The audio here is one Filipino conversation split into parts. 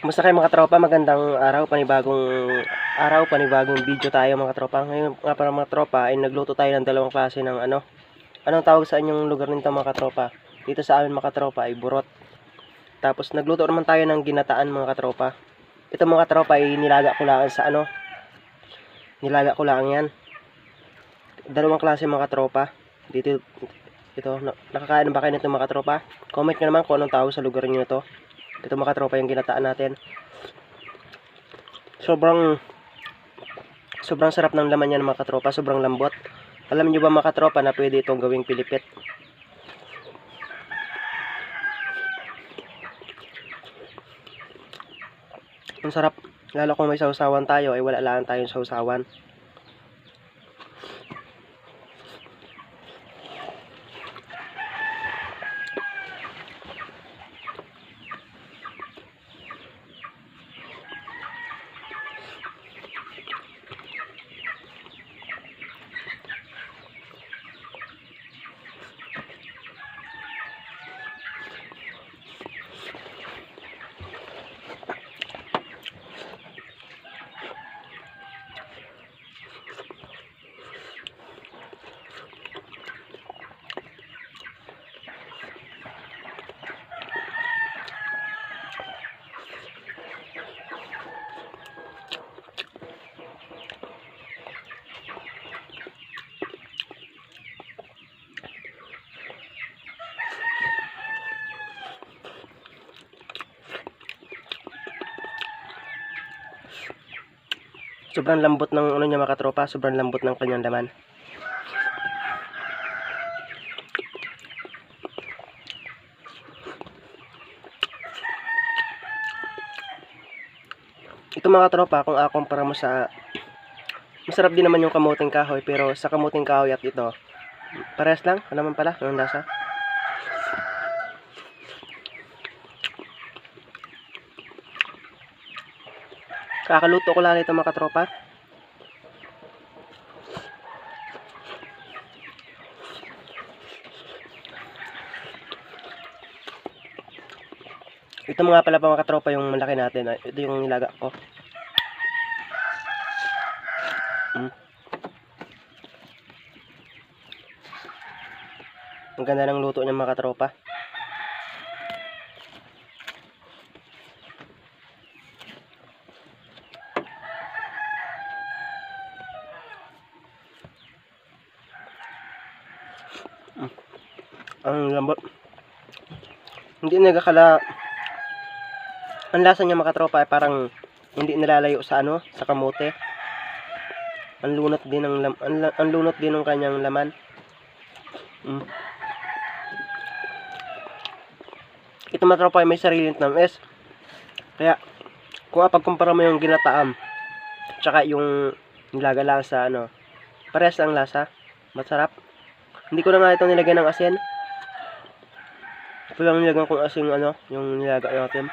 Kumusta kayo mga tropa? Magandang araw, panibagong araw, panibagong video tayo mga tropa. Ngayon nga para mga tropa ay nagluto tayo ng dalawang klase ng ano. Anong tawag sa inyong lugar nito mga tropa? Dito sa amin mga tropa ay burot. Tapos nagluto naman tayo ng ginataan mga tropa. Ito mga tropa ay nilaga ko lang sa ano. Nilaga ko lang yan. Dalawang klase mga tropa. Dito ito, na- nakakain na ba kayo nito mga tropa? Comment nyo naman kung anong tawag sa lugar nyo ito. Ito mga tropa yung ginataan natin. Sobrang sobrang sarap ng laman yan mga tropa, sobrang lambot. Alam niyo ba mga tropa na pwede itong gawing pilipit? Ang sarap. Lalo kung may sausawan tayo ay wala lang tayong sausawan. Sobrang lambot ng ano niya mga tropa, sobrang lambot ng kanyang laman. Ito mga tropa, kung ako para mo sa masarap din naman yung kamuting kahoy pero sa kamuting kahoy at ito parehas lang, ano naman pala, yung lasa. Kakaluto ko lang ito mga katropa. Ito mga pala mga katropa yung malaki natin. ah. Ito yung nilaga ko. Mm. Ang ganda ng luto niya mga katropa. Ang lambot. Hindi nagkakala ang lasa niya mga tropa ay parang hindi nilalayo sa ano, sa kamote. Ang lunot din ng lam, ang, ang lunot din ng kanyang laman. Mm. Ito mga tropa ay may sariling tamis. Kaya kung apagkumpara mo yung ginataam tsaka yung nilaga lang sa ano, parehas ang lasa. Masarap. Hindi ko na nga ito nilagyan ng asin. Ito lang nilagyan kong asin ano, yung nilaga natin.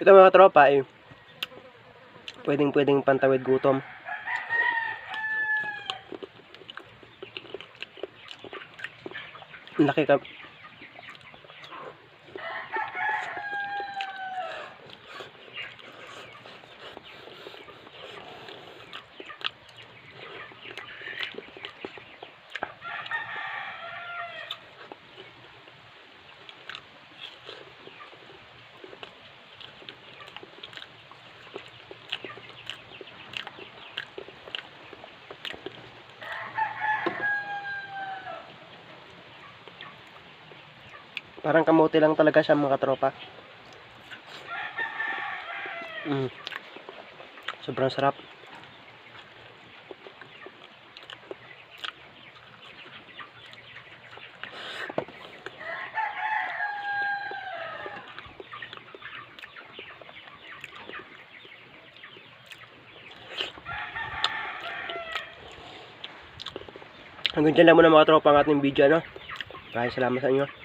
Ito mga tropa eh. Pwedeng pwedeng pantawid gutom. Laki ka. Parang kamote lang talaga siya mga tropa. Mm. Sobrang sarap. Hanggang dyan lang muna mga tropa ang ating video ano. Maraming salamat sa inyo.